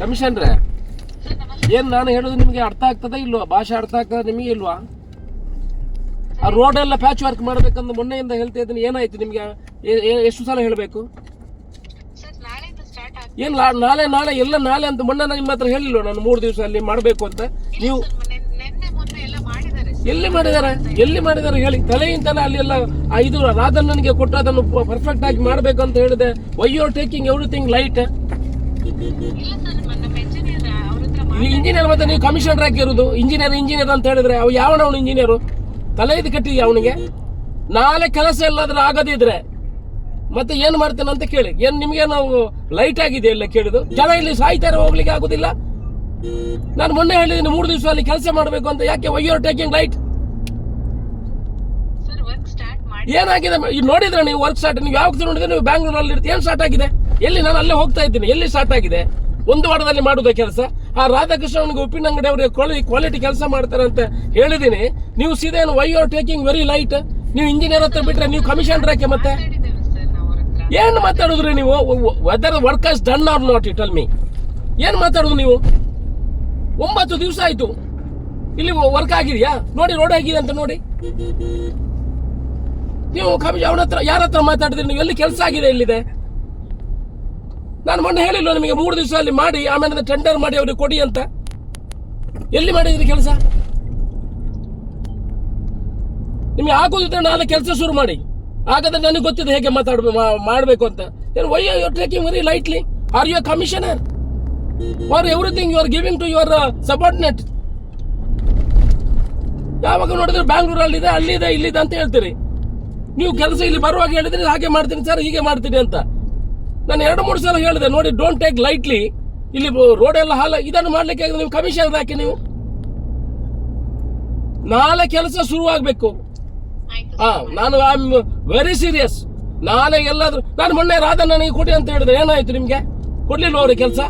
ಕಮಿಷನ್ರೆ? ಏನ್ ನಾನು ಹೇಳೋದು ನಿಮಗೆ ಅರ್ಥ ಆಗ್ತದ ಇಲ್ವಾ? ಭಾಷೆ ಅರ್ಥ ಆಗ್ತದ ನಿಮಗೆ ಇಲ್ವಾ? ಆ ರೋಡ್ ಎಲ್ಲ ಪ್ಯಾಚ್ ವರ್ಕ್ ಮಾಡ್ಬೇಕಂದ್ರೆ ಮೊನ್ನೆಯಿಂದ ಹೇಳ್ತಾ ಇದ್ದೀನಿ. ಏನಾಯ್ತು ನಿಮ್ಗೆ? ಎಷ್ಟು ಸಲ ಹೇಳಬೇಕು? ಏನ್ ನಾಳೆ ನಾಳೆ ಎಲ್ಲ ನಾಳೆ ಅಂತ ಮೊನ್ನೆ ನಾನು ನಿಮ್ಮ ಹತ್ರ ಹೇಳಿಲ್ವ? ನಾನು ಮೂರು ದಿವಸ ಅಲ್ಲಿ ಮಾಡಬೇಕು ಅಂತ. ನೀವು ಸರ್ ಮೊನ್ನೆ ನಿನ್ನೆ ಮೊನ್ನೆ ಎಲ್ಲ ಮಾಡಿದ್ದಾರೆ ಸರ್ ಎಲ್ಲಿ ಮಾಡಿದ್ದಾರೆ? ಎಲ್ಲಿ ಮಾಡಿದ್ದಾರೆ ಹೇಳಿ? ತಲೆಯಿಂದಲೇ ಅಲ್ಲಿ ಎಲ್ಲ ಇದು ರಾಧನ್ ನನಗೆ ಕೊಟ್ಟು ಅದನ್ನು ಪರ್ಫೆಕ್ಟ್ ಆಗಿ ಮಾಡಬೇಕು ಅಂತ ಹೇಳಿದೆ. Why you are taking everything light ಇಲ್ಲ ಇಂಜಿನಿಯರ್ ಮತ್ತೆ ನೀವು ಕಮಿಷನರ್ ಆಗಿರೋದು ಇಂಜಿನಿಯರ್ ಇಂಜಿನಿಯರ್ ಅಂತ ಹೇಳಿದ್ರೆ ಅವ್ ಯಾವನ ಅವನು ಇಂಜಿನಿಯರು ತಲೆ ಇದು ಕಟ್ಟಿದ್ಯಾ ಅವನಿಗೆ? ನಾಳೆ ಕೆಲಸ ಎಲ್ಲಾದ್ರೂ ಆಗದಿದ್ರೆ ಮತ್ತೆ ಏನ್ ಮಾಡ್ತೇನೆ ಅಂತ ಕೇಳಿ. ಏನ್ ನಿಮ್ಗೆ ನಾವು ಲೈಟ್ ಆಗಿದೆ ಎಲ್ಲ ಕೇಳಿದು? ಜನ ಇಲ್ಲಿ ಸಾಯ್ತಾರೆ ಹೋಗ್ಲಿಕ್ಕೆ ಆಗುದಿಲ್ಲ? ನಾನು ಮೊನ್ನೆ ಹೇಳಿದ್ದೀನಿ ಮೂರು ದಿವಸ ಅಲ್ಲಿ ಕೆಲಸ ಮಾಡಬೇಕು ಅಂತ. ಯಾಕೆ? ವೈ ಆರ್ ಟೇಕಿಂಗ್ ಲೈಟ್ ಏನಾಗಿದೆ? ನೋಡಿದ್ರೆ ನೀವು ವರ್ಕ್ ಸ್ಟಾರ್ಟ್ ನೀವು ಯಾವಾಗ ನೋಡಿದ್ರೆ ನೀವು ಬ್ಯಾಂಗ್ಳೂರಲ್ಲಿ ಇರ್ತೀವಿ ಏನು ಸ್ಟಾರ್ಟ್ ಆಗಿದೆ? ಎಲ್ಲಿ ನಾನು ಅಲ್ಲೇ ಹೋಗ್ತಾ ಇದ್ದೀನಿ ಎಲ್ಲಿ ಸ್ಟಾರ್ಟ್ ಆಗಿದೆ? ಒಂದು ವಾರದಲ್ಲಿ ಮಾಡುದ ಕೆಲಸ? ಆ ರಾಧಾಕೃಷ್ಣ ಅವನಿಗೆ ಉಪ್ಪಿನಂಗಡಿ ಅವರಿಗೆ ಕ್ವಾಲಿಟಿ ಕೆಲಸ ಮಾಡ್ತಾರೆ ಅಂತ ಹೇಳಿದ್ದೀನಿ ನೀವು ಸೀದಾ ಏನು why are taking very light ನೀವು ಇಂಜಿನಿಯರ್ ಹತ್ರ ಬಿಟ್ರೆ ನೀವು ಕಮಿಷನ್ ಯಾಕೆ ಮತ್ತೆ? ಏನು ಮಾತಾಡಿದ್ರಿ ನೀವು? Whether work done or not it all me ಏನು ಮಾತಾಡೋದು ನೀವು? ಒಂಬತ್ತು ದಿವಸ ಆಯ್ತು. ಇಲ್ಲಿ ವರ್ಕ್ ಆಗಿದೆಯಾ? ನೋಡಿ ರೋಡ್ ಆಗಿದೆ ಅಂತ ನೋಡಿ. ನೀವು ಕಮ್ಮಿ ಅವನ ಹತ್ರ ಯಾರ ಹತ್ರ ಮಾತಾಡಿದ್ರಿ? ನೀವು ಎಲ್ಲಿ ಕೆಲಸ ಆಗಿದೆ ಎಲ್ಲಿದೆ? ನಾನು ಮೊನ್ನೆ ಹೇಳಿಲ್ಲ ನಿಮಗೆ, ಮೂರು ದಿವಸ ಅಲ್ಲಿ ಮಾಡಿ, ಆಮೇಲೆ ಟೆಂಡರ್ ಮಾಡಿ ಅವ್ರಿಗೆ ಕೊಡಿ ಅಂತ. ಎಲ್ಲಿ ಮಾಡಿದ್ರಿ ಕೆಲಸ? ನಿಮಗೆ ಆಗೋದಿದ್ರೆ ನಾನು ಕೆಲಸ ಶುರು ಮಾಡಿ. ಹಾಗಾದ್ರೆ ನನಗೆ ಗೊತ್ತಿದೆ ಹೇಗೆ ಮಾತಾಡ್ಬೇಕು ಮಾಡಬೇಕು ಅಂತ. ಏನು why you taking lightly are you commissioner are everything you are giving to your subordinate ಯಾವಾಗ ನೋಡಿದ್ರೆ ಬ್ಯಾಂಗ್ಳೂರಲ್ಲಿದೆ ಅಲ್ಲಿದೆ ಇಲ್ಲಿದೆ ಅಂತ ಹೇಳ್ತೀರಿ. ನೀವು ಕೆಲಸ ಇಲ್ಲಿ ಬರುವಾಗ ಹೇಳಿದ್ರೆ ಹಾಗೆ ಮಾಡ್ತೀನಿ ಸರ್ ಹೀಗೆ ಮಾಡ್ತೀನಿ ಅಂತ. ನಾನು ಎರಡು ಮೂರು ಸಲ ಹೇಳಿದೆ ನೋಡಿ ಡೋಂಟ್ ಟೇಕ್ ಲೈಟ್ಲಿ ಇಲ್ಲಿ ರೋಡ್ ಎಲ್ಲ ಹಾಲ ಇದನ್ನು ಮಾಡ್ಲಿಕ್ಕೆ ನೀವು ಕಮಿಷನ್ ಹಾಕಿ ನೀವು. ನಾಳೆ ಕೆಲಸ ಶುರು ಆಗ್ಬೇಕು. ಹಾ ನಾನು ಐ ಆಮ್ ವೆರಿ ಸೀರಿಯಸ್ ನಾಳೆ ಎಲ್ಲಾದ್ರೂ ನಾನು ಮೊನ್ನೆ ರಾಧಣ್ಣನಿಗೆ ಕೊಡಿ ಅಂತ ಹೇಳಿದ್ರೆ ಏನಾಯ್ತು ನಿಮಗೆ? ಕೊಡ್ಲಿಲ್ಲ ಅವ್ರಿಗೆ ಕೆಲಸ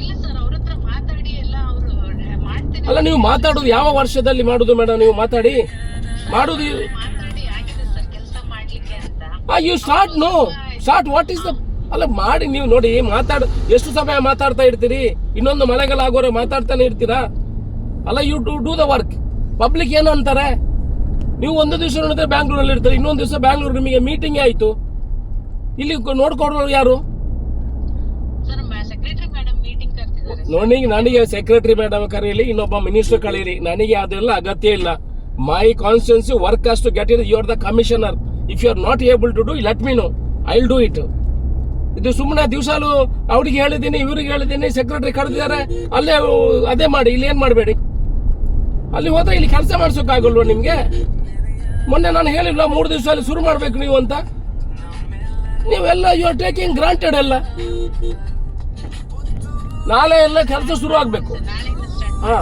ಇಲ್ಲ ಸರ್ ಅವ್ರ ಹತ್ರ ಮಾತಾಡಿ ಎಲ್ಲ ಅವರು ಮಾಡ್ತೇನೆ ಅಲ್ಲ, ನೀವು ಮಾತಾಡೋದು ಯಾವ ವರ್ಷದಲ್ಲಿ ಮಾಡುದು ಮೇಡಮ್? ನೀವು ಮಾತಾಡಿ. ಮಾಡುದು you start no start what is the ಅಲ್ಲ, ಮಾಡಿ ನೀವು ನೋಡಿ, ಮಾತಾಡ ಎಷ್ಟು ಸಮಯ ಮಾತಾಡ್ತಾ ಇರ್ತೀರಿ? ಇನ್ನೊಂದು ಮಳೆಗಾಲ ಆಗೋರೆ ಮಾತಾಡ್ತಾನೆ ಇರ್ತೀರಾ? ಅಲ್ಲ you to do the work public ಏನು ಅಂತಾರೆ? ನೀವು ಒಂದು ದಿವಸ ನೋಡಿದ್ರೆ ಬ್ಯಾಂಗ್ಳೂರಲ್ಲಿ ಇರ್ತಾರೆ, ಇನ್ನೊಂದು ದಿವಸ ಬ್ಯಾಂಗ್ಳೂರು ನಿಮಗೆ ಮೀಟಿಂಗ್ ಆಯಿತು. ಇಲ್ಲಿ ನೋಡ್ಕೊಡೋರು ಯಾರು ಸರ್ ಸೆಕ್ರೆಟರಿ ಮೇಡಮ್ ನೋಡಿ, ನನಗೆ ಸೆಕ್ರೆಟರಿ ಮೇಡಮ್ ಕರೀಲಿ, ಇನ್ನೊಬ್ಬ ಮಿನಿಸ್ಟರ್ ಕಳೀರಿ ನನಗೆ ಅದೆಲ್ಲ ಅಗತ್ಯ ಇಲ್ಲ. ಮೈ ಕಾನ್ಸ್ಟಿಟ್ಯೂನ್ಸಿ ವರ್ಕ್ ಅಷ್ಟು get it you are the commissioner if you are not able to do let me know I will do it ಇದು ಸುಮ್ಮನೆ ದಿವಸಾಲು ಅವ್ರಿಗೆ ಹೇಳಿದ್ದೀನಿ, ಇವ್ರಿಗೆ ಹೇಳಿದ್ದೀನಿ ಸೆಕ್ರೆಟರಿ ಕರೆದಿದ್ದಾರೆ. ಅಲ್ಲೇ ಅದೇ ಮಾಡಿ, ಇಲ್ಲಿ ಏನು ಮಾಡಬೇಡಿ? ಅಲ್ಲಿ ಹೋದ್ರೆ ಇಲ್ಲಿ ಕೆಲಸ ಮಾಡಿಸೋಕ್ಕಾಗಲ್ವ ನಿಮಗೆ? ಮೊನ್ನೆ ನಾನು ಹೇಳಿಲ್ಲ ಮೂರು ದಿವಸ ಅಲ್ಲಿ ಶುರು ಮಾಡ್ಬೇಕು ನೀವು ಅಂತ? ನೀವೆಲ್ಲ ಯು ಆರ್ ಟೇಕಿಂಗ್ ಗ್ರಾಂಟೆಡ್ ಎಲ್ಲ ನಾಳೆ ಎಲ್ಲ ಕೆಲಸ ಶುರು ಆಗ್ಬೇಕು ಹಾ.